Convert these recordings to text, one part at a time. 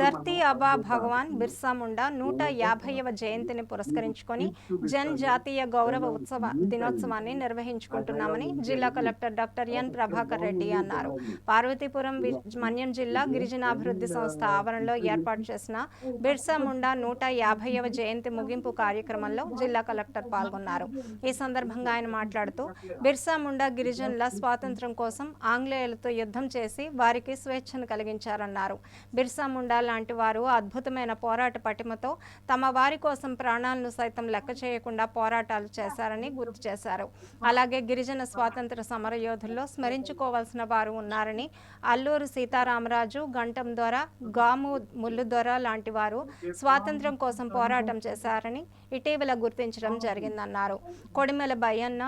ధర్తీ అబా భగవాన్ బిర్సా ముండా నూట యాభైవ జయంతిని పురస్కరించుకొని జన్ జాతీయ గౌరవ ఉత్సవ దినోత్సవాన్ని నిర్వహించుకుంటున్నామని జిల్లా collector doctor N Prabhakar Reddy అన్నారు. పార్వతీపురం మన్యం జిల్లా గిరిజనాభివృద్ధి సంస్థ ఆవరణలో ఏర్పాటు చేసిన బిర్సా ముండా నూట యాభైవ జయంతి ముగింపు కార్యక్రమంలో జిల్లా కలెక్టర్ పాల్గొన్నారు. ఈ సందర్భంగా ఆయన మాట్లాడుతూ బిర్సా ముండా గిరిజనుల స్వాతంత్ర్యం కోసం ఆంగ్లేయులతో యుద్ధం చేసి వారికి స్వేచ్ఛను కలిగించారన్నారు. బిర్సా ముండా లాంటి వారు అద్భుతమైన పోరాట పటిమతో తమ వారి కోసం ప్రాణాలను సైతం లెక్క చేయకుండా పోరాటాలు చేశారని గుర్తు చేశారు. అలాగే గిరిజన స్వాతంత్ర సమర యోధుల్లో స్మరించుకోవాల్సిన వారు ఉన్నారని అల్లూరు సీతారామరాజు గంటం దొర గాము ముల్లు దొర లాంటి వారు స్వాతంత్ర్యం కోసం పోరాటం చేశారని ఇటీవల గుర్తించడం జరిగిందన్నారు. కొడిమెల బయ్యన్న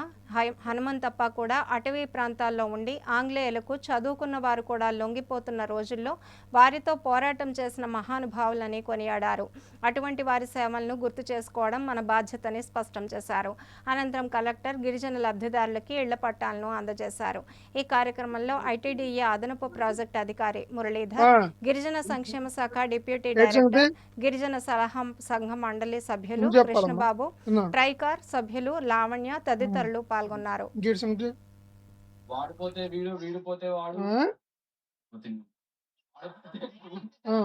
హనుమంతప్ప కూడా అటవీ ప్రాంతాల్లో ఉండి ఆంగ్లేయులకు చదువుకున్న వారు కూడా లొంగిపోతున్న రోజుల్లో వారితో పోరాటం చేసిన మహానుభావులని కొనియాడారు. అటువంటి వారి సేవలను గుర్తు చేసుకోవడం మన బాధ్యతని స్పష్టం చేశారు. అనంతరం కలెక్టర్ గిరిజన లబ్ధిదారులకి ఇళ్ళ పట్టాలను అందజేశారు. ఈ కార్యక్రమంలో ఐటీడీఏ అదనపు ప్రాజెక్ట్ అధికారి మురళీధర్ గిరిజన సంక్షేమ శాఖ డిప్యూటీ? డైరెక్టర్ గిరిజన సలహా సంఘ మండలి సభ్యులు. కృష్ణబాబు. ట్రైకార్ సభ్యులు లావణ్య తదితరులు పాల్గొన్నారు. వాడిపోతే వీడు వీడిపోతే వాడు. ఆ?